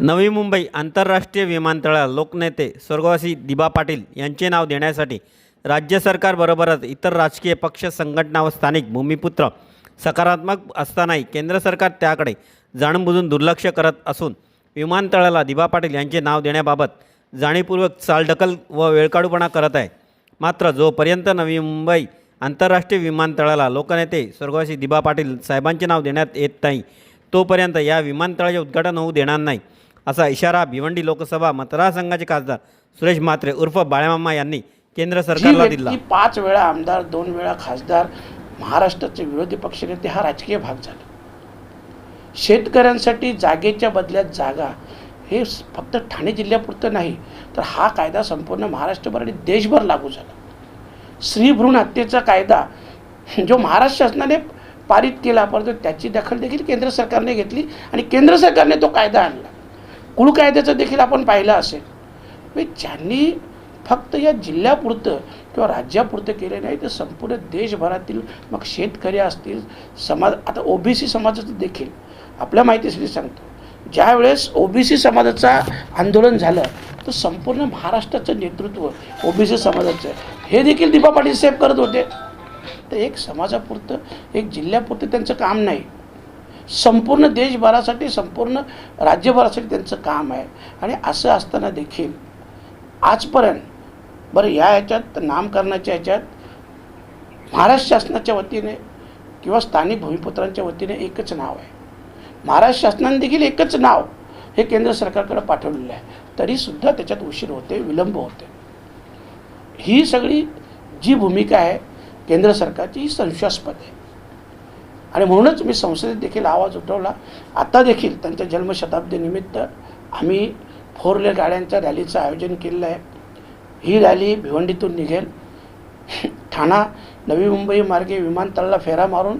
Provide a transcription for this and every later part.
नवी मुंबई आंतरराष्ट्रीय विमानतळाला लोकनेते स्वर्गवासी दिबा पाटील यांचे नाव देण्यासाठी राज्य सरकारबरोबरच इतर राजकीय पक्ष संघटना व स्थानिक भूमिपुत्र सकारात्मक असतानाही केंद्र सरकार त्याकडे जाणूनबुजून दुर्लक्ष करत असून विमानतळाला दिबा पाटील यांचे नाव देण्याबाबत जाणीवपूर्वक चालढकल व वेळकाढूपणा करत आहे. मात्र जोपर्यंत नवी मुंबई आंतरराष्ट्रीय विमानतळाला लोकनेते स्वर्गवासी दिबा पाटील साहेबांचे नाव देण्यात येत नाही तोपर्यंत या विमानतळाचे उद्घाटन होऊ देणार नाही. असा इशारा भिवंडी लोकसभा मतदारसंघाचे खासदार सुरेश म्हात्रे उर्फ बाळ्यामामा यांनी केंद्र सरकारला दिला. पाच वेळा आमदार दोन वेळा खासदार महाराष्ट्राचे विरोधी पक्षनेते हा राजकीय भाग झाला. शेतकऱ्यांसाठी जागेच्या बदल्यात जागा हे फक्त ठाणे जिल्ह्यापुरतं नाही तर हा कायदा संपूर्ण महाराष्ट्रभर आणि देशभर लागू झाला. स्त्री भ्रूण हत्येचा कायदा जो महाराष्ट्र शासनाने पारित केला परंतु त्याची दखल देखील केंद्र सरकारने घेतली आणि केंद्र सरकारने तो कायदा आणला. कुळ कायद्याचं देखील आपण पाहिलं असेल. म्हणजे ज्यांनी फक्त या जिल्ह्यापुरतं किंवा राज्यापुरतं केले नाही तर संपूर्ण देशभरातील मग शेतकरी असतील समाज आता ओबीसी समाजाचं देखील. आपल्या माहितीसाठी सांगतो ज्यावेळेस ओबीसी समाजाचा आंदोलन झालं तर संपूर्ण महाराष्ट्राचं नेतृत्व ओबीसी समाजाचं. हे देखील दीपा पाटील साहेब करत होते. तर एक समाजापुरतं एक जिल्ह्यापुरतं त्यांचं काम नाही. संपूर्ण देशभरासाठी संपूर्ण राज्यभरासाठी त्यांचं काम आहे. आणि असं असताना देखील आजपर्यंत बरं या ह्याच्यात नामकरणाच्या ह्याच्यात महाराष्ट्र शासनाच्या वतीने किंवा स्थानिक भूमिपुत्रांच्या वतीने एकच नाव आहे. महाराष्ट्र शासनाने देखील एकच नाव हे केंद्र सरकारकडे पाठवलेलं आहे. तरीसुद्धा त्याच्यात उशीर होते विलंब होते. ही सगळी जी भूमिका आहे केंद्र सरकारची ही संशयास्पद आहे. आणि म्हणूनच मी संसदेत देखील आवाज उठवला. आता देखील त्यांच्या जन्मशताब्दीनिमित्त आम्ही फोर व्हीलर गाड्यांच्या रॅलीचं आयोजन केलेलं आहे. ही रॅली भिवंडीतून निघेल. ठाणा नवी मुंबई मार्गे विमानतळाला फेरा मारून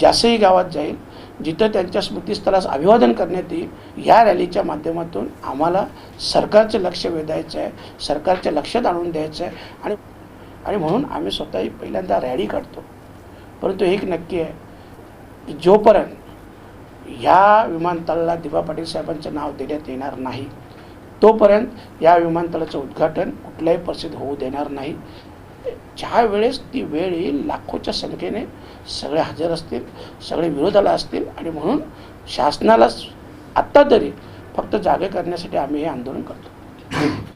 जासई गावात जाईल. जिथं त्यांच्या स्मृतीस्थळास अभिवादन करण्यात येईल. या रॅलीच्या माध्यमातून आम्हाला सरकारचं लक्ष वेधायचं आहे. सरकारच्या लक्षात आणून द्यायचं आहे. आणि आणि म्हणून आम्ही स्वतःही पहिल्यांदा रॅली काढतो. परंतु एक नक्की आहे. की जोपर्यंत ह्या विमानतळाला दिबा पाटील साहेबांचं नाव देण्यात येणार नाही तोपर्यंत या विमानतळाचं उद्घाटन कुठल्याही परिस्थितीत होऊ देणार नाही. ज्या वेळेस ती वेळ येईल लाखोच्या संख्येने सगळे हजर असतील सगळे विरोधाला असतील आणि म्हणून शासनाला आत्ता तरी फक्त जागे करण्यासाठी आम्ही हे आंदोलन करतो.